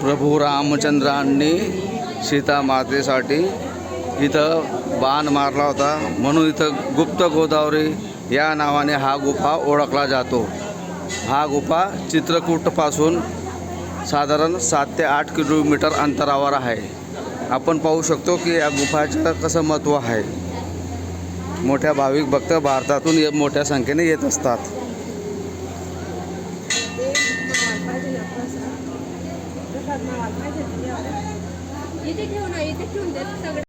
प्रभू रामचंद्रांनी सीता मातेसाठी इथं बाण मारला होता. म्हणून इथं गुप्त गोदावरी या नावाने हा गुफा ओळखला जातो. हा गुफा चित्रकूटपासून साधारण सात ते आठ किलोमीटर अंतरावर आहे. आपण पाहू शकतो की या गुफाचं कसं महत्त्व आहे. मोठ्या भाविक भक्त भारतातून मोठ्या संख्येने येत असतात. नावात माझ्या येते ठेव ना येते ठेवून द्या सगळं